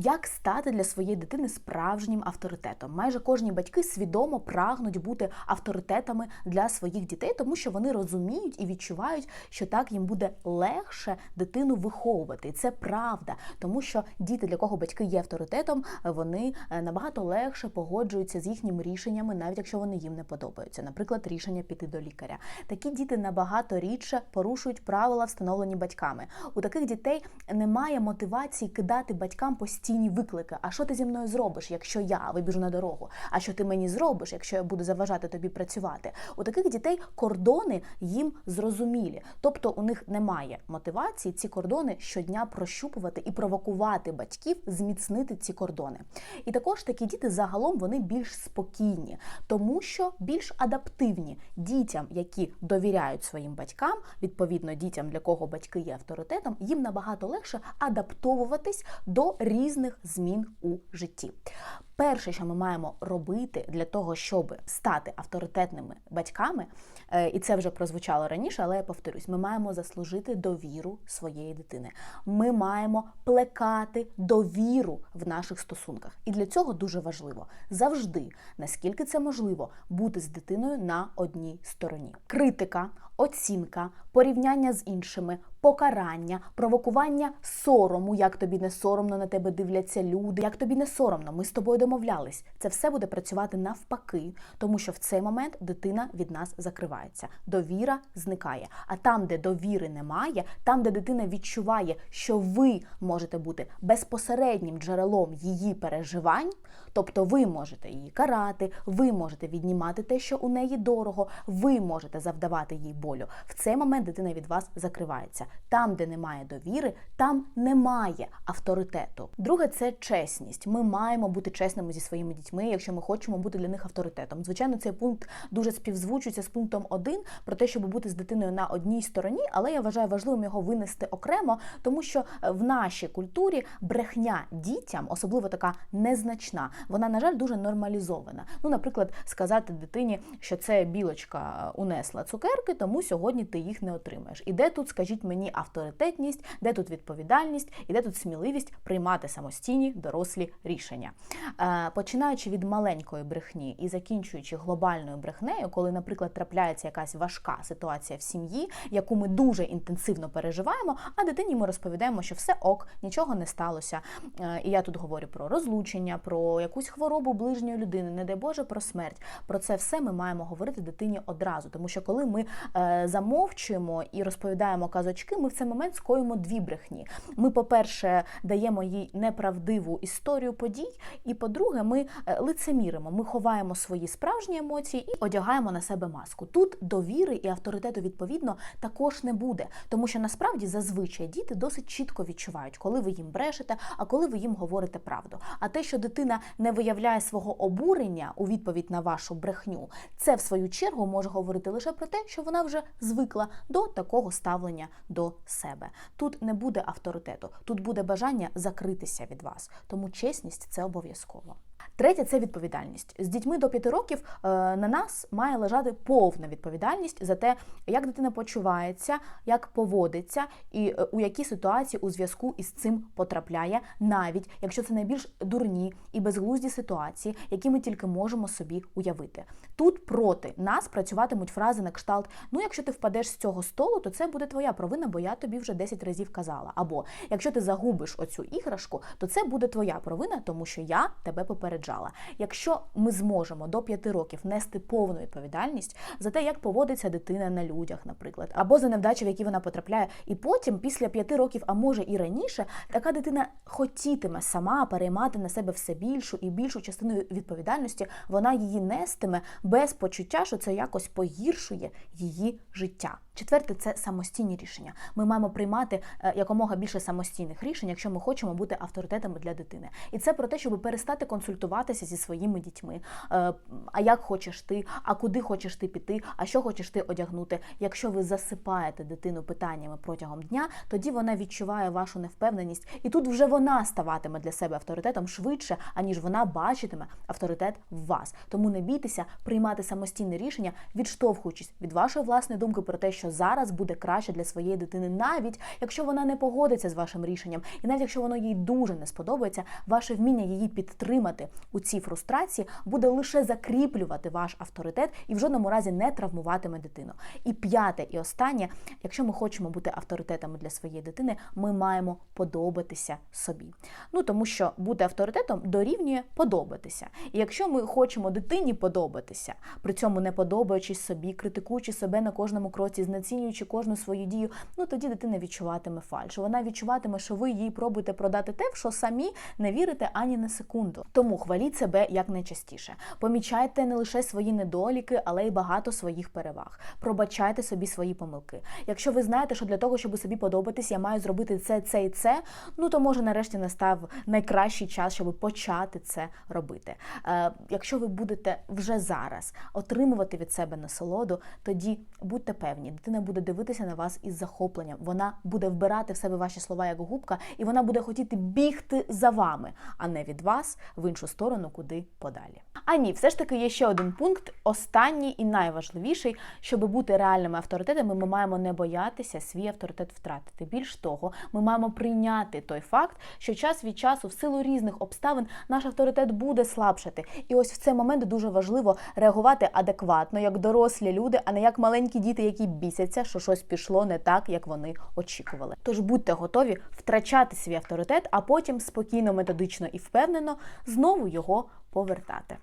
Як стати для своєї дитини справжнім авторитетом? Майже кожні батьки свідомо прагнуть бути авторитетами для своїх дітей, тому що вони розуміють і відчувають, що так їм буде легше дитину виховувати. І це правда, тому що діти, для кого батьки є авторитетом, вони е, набагато легше погоджуються з їхніми рішеннями, навіть якщо вони їм не подобаються. Наприклад, рішення піти до лікаря. Такі діти набагато рідше порушують правила, встановлені батьками. У таких дітей немає мотивації кидати батькам постійні виклики. А що ти зі мною зробиш, якщо я вибіжу на дорогу? А що ти мені зробиш, якщо я буду заважати тобі працювати? У таких дітей кордони їм зрозумілі, тобто у них немає мотивації ці кордони щодня прощупувати і провокувати батьків зміцнити ці кордони. І також такі діти загалом вони більш спокійні, тому що більш адаптивні дітям, які довіряють своїм батькам, відповідно дітям, для кого батьки є авторитетом, їм набагато легше адаптовуватись до різних змін у житті. Перше, що ми маємо робити для того, щоб стати авторитетними батьками, е, і це вже прозвучало раніше, але я повторюсь, ми маємо заслужити довіру своєї дитини. Ми маємо плекати довіру в наших стосунках. І для цього дуже важливо завжди, наскільки це можливо, бути з дитиною на одній стороні. Критика, оцінка, порівняння з іншими, покарання, провокування сорому, як тобі не соромно на тебе дивляться люди, як тобі не соромно, ми з тобою домовлялись. Це все буде працювати навпаки, тому що в цей момент дитина від нас закривається. Довіра зникає. А там, де довіри немає, там, де дитина відчуває, що ви можете бути безпосереднім джерелом її переживань, тобто ви можете її карати, ви можете віднімати те, що у неї дорого, ви можете завдавати їй болю. В цей момент дитина від вас закривається. Там, де немає довіри, там немає авторитету. Друге, це чесність. Ми маємо бути чесними зі своїми дітьми, якщо ми хочемо бути для них авторитетом. Звичайно, цей пункт дуже співзвучується з пунктом 1 про те, щоб бути з дитиною на одній стороні, але я вважаю важливим його винести окремо, тому що в нашій культурі брехня дітям, особливо така незначна, вона, на жаль, дуже нормалізована. Ну, наприклад, сказати дитині, що це білочка унесла цукерки, тому сьогодні ти їх не отримаєш. І де тут, скажіть мені, авторитетність, де тут відповідальність, і де тут сміливість приймати самостійні дорослі рішення. Е, починаючи від маленької брехні і закінчуючи глобальною брехнею, коли, наприклад, трапляється якась важка ситуація в сім'ї, яку ми дуже інтенсивно переживаємо, а дитині ми розповідаємо, що все ок, нічого не сталося. Е, і я тут говорю про розлучення, про якусь хворобу ближньої людини, не дай Боже, про смерть. Про це все ми маємо говорити дитині одразу, тому що коли ми е, замовчуємо і розповідаємо казочки, ми в цей момент скоїмо дві брехні. Ми, по-перше, даємо їй неправдиву історію подій, і по-друге, ми е, лицеміримо. Ми ховаємо свої справжні емоції і одягаємо на себе маску. Тут довіри і авторитету відповідно також не буде, тому що насправді зазвичай діти досить чітко відчувають, коли ви їм брешете, а коли ви їм говорите правду. А те, що дитина не виявляє свого обурення у відповідь на вашу брехню, це в свою чергу може говорити лише про те, що вона вже звикла до такого ставлення до себе. Тут не буде авторитету, тут буде бажання закритися від вас. Тому чесність це обов'язково. hold on. Третє це відповідальність. З дітьми до 5 років е, на нас має лежати повна відповідальність за те, як дитина почувається, як поводиться і е, у які ситуації у зв'язку із цим потрапляє, навіть якщо це найбільш дурні і безглузді ситуації, які ми тільки можемо собі уявити. Тут проти нас працюватимуть фрази на кшталт: ну, якщо ти впадеш з цього столу, то це буде твоя провина, бо я тобі вже 10 разів казала. Або якщо ти загубиш оцю іграшку, то це буде твоя провина, тому що я тебе попереджала. Якщо ми зможемо до 5 років нести повну відповідальність за те, як поводиться дитина на людях, наприклад, або за невдачі, в які вона потрапляє, і потім, після 5 років, а може і раніше, така дитина хотітиме сама переймати на себе все більшу і більшу частину відповідальності, вона її нестиме без почуття, що це якось погіршує її життя. Четверте це самостійні рішення. Ми маємо приймати е, якомога більше самостійних рішень, якщо ми хочемо бути авторитетами для дитини. І це про те, щоб перестати консультувати консультуватися зі своїми дітьми. Е, А як хочеш ти, а куди хочеш ти піти, а що хочеш ти одягнути. Якщо ви засипаєте дитину питаннями протягом дня, тоді вона відчуває вашу невпевненість, і тут вже вона ставатиме для себе авторитетом швидше, аніж вона бачитиме авторитет в вас. Тому не бійтеся приймати самостійне рішення, відштовхуючись від вашої власної думки про те, що зараз буде краще для своєї дитини, навіть якщо вона не погодиться з вашим рішенням, і навіть якщо воно їй дуже не сподобається, ваше вміння її підтримати у цій фрустрації буде лише закріплювати ваш авторитет і в жодному разі не травмуватиме дитину. І п'яте і останнє, якщо ми хочемо бути авторитетами для своєї дитини, ми маємо подобатися собі. Ну тому що бути авторитетом дорівнює подобатися. І якщо ми хочемо дитині подобатися, при цьому не подобаючись собі, критикуючи себе на кожному кроці, знецінюючи кожну свою дію, ну тоді дитина відчуватиме фальш. Вона відчуватиме, що ви їй пробуєте продати те, в що самі не вірите ані на секунду. Тому хваліть себе якнайчастіше. Помічайте не лише свої недоліки, але й багато своїх переваг. Пробачайте собі свої помилки. Якщо ви знаєте, що для того, щоб собі подобатись, я маю зробити це, це і це, ну то може нарешті настав найкращий час, щоб почати це робити. Е, якщо ви будете вже зараз отримувати від себе насолоду, тоді будьте певні, дитина буде дивитися на вас із захопленням. Вона буде вбирати в себе ваші слова як губка, і вона буде хотіти бігти за вами, а не від вас в іншу сторону, куди подалі. А ні, все ж таки є ще один пункт, останній і найважливіший, щоб бути реальними авторитетами, ми маємо не боятися свій авторитет втратити. Більш того, ми маємо прийняти той факт, що час від часу, в силу різних обставин, наш авторитет буде слабшати. І ось в цей момент дуже важливо реагувати адекватно, як дорослі люди, а не як маленькі діти, які бісяться, що щось пішло не так, як вони очікували. Тож будьте готові втрачати свій авторитет, а потім спокійно, методично і впевнено знову його повертати.